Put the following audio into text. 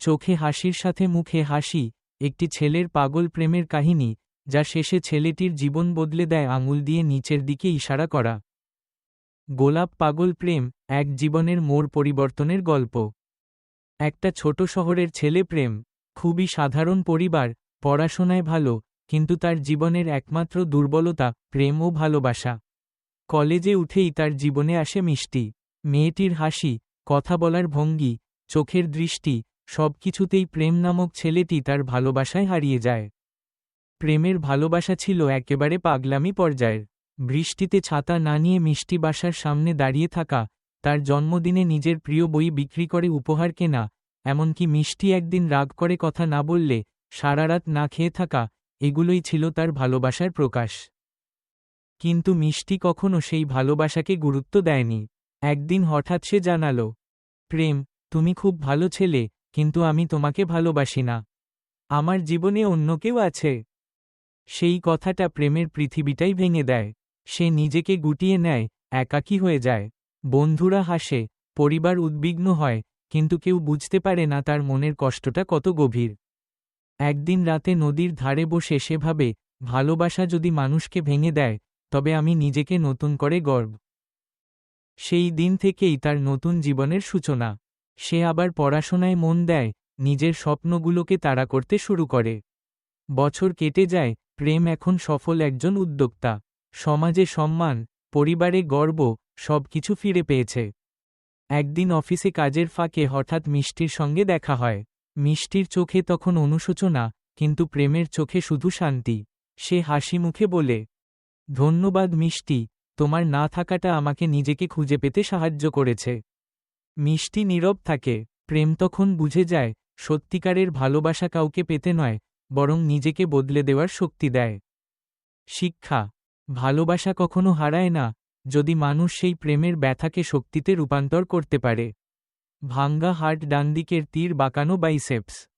চোখে হাসির সাথে মুখে হাসি, একটি ছেলের পাগল প্রেমের কাহিনী, যা শেষে ছেলেটির জীবন বদলে দেয় আঙুল দিয়ে নিচের দিকে ইশারা করা। গোলাপ পাগল প্রেম, এক জীবনের মোড় পরিবর্তনের গল্প। একটা ছোট শহরের ছেলে প্রেম, খুবই সাধারণ পরিবার, পড়াশোনায় ভালো, কিন্তু তার জীবনের একমাত্র দুর্বলতা, প্রেম ও ভালোবাসা। কলেজে উঠেই তার জীবনে আসে মিষ্টি। মেয়েটির হাসি, কথা বলার ভঙ্গি, চোখের দৃষ্টি সবকিছুতেই প্রেম নামক ছেলেটি তার ভালোবাসায় হারিয়ে যায়। প্রেমের ভালোবাসা ছিল একেবারে পাগলামি পর্যায়ের। বৃষ্টিতে ছাতা না নিয়ে মিষ্টি বাসার সামনে দাঁড়িয়ে থাকা, তার জন্মদিনে নিজের প্রিয় বই বিক্রি করে উপহার কেনা, এমনকি মিষ্টি একদিন রাগ করে কথা না বললে সারারাত না খেয়ে থাকা, এগুলোই ছিল তার ভালোবাসার প্রকাশ। কিন্তু মিষ্টি কখনো সেই ভালোবাসাকে গুরুত্ব দেয়নি। একদিন হঠাৎ সে জানালো, প্রেম, তুমি খুব ভালো ছেলে কিন্তু আমি তোমাকে ভালোবাসি না। আমার জীবনে অন্য কেউ আছে। সেই কথাটা প্রেমের পৃথিবীটাই ভেঙে দেয়। সে নিজেকে গুটিয়ে নেয়, একাকী হয়ে যায়। বন্ধুরা হাসে, পরিবার উদ্বিগ্ন হয়, কিন্তু কেউ বুঝতে পারে না তার মনের কষ্টটা কত গভীর। একদিন রাতে নদীর ধারে বসে সেভাবে, ভালোবাসা যদি মানুষকে ভেঙে দেয়, তবে আমি নিজেকে নতুন করে গর্ব সেই দিন থেকেই তার নতুন জীবনের সূচনা। সে আবার পড়াশোনায় মন দেয়, নিজের স্বপ্নগুলোকে তাড়া করতে শুরু করে। বছর কেটে যায়, প্রেম এখন সফল একজন উদ্যোক্তা। সমাজে সম্মান, পরিবারে গর্ব, সবকিছু ফিরে পেয়েছে। একদিন অফিসে কাজের ফাঁকে হঠাৎ মিষ্টির সঙ্গে দেখা হয়। মিষ্টির চোখে তখন অনুশোচনা, কিন্তু প্রেমের চোখে শুধু শান্তি। সে হাসি মুখে বলে, ধন্যবাদ মিষ্টি, তোমার না থাকাটা আমাকে নিজেকে খুঁজে পেতে সাহায্য করেছে। মিষ্টি নীরব থাকে, প্রেম তখন বুঝে যায়, সত্যিকারের ভালোবাসা কাউকে পেতে নয়, বরং নিজেকে বদলে দেওয়ার শক্তি দেয়। শিক্ষা, ভালোবাসা কখনো হারায় না, যদি মানুষ সেই প্রেমের ব্যথাকে শক্তিতে রূপান্তর করতে পারে। ভাঙ্গা হার্ট ডানদিকের তীর বাঁকানো বাইসেপস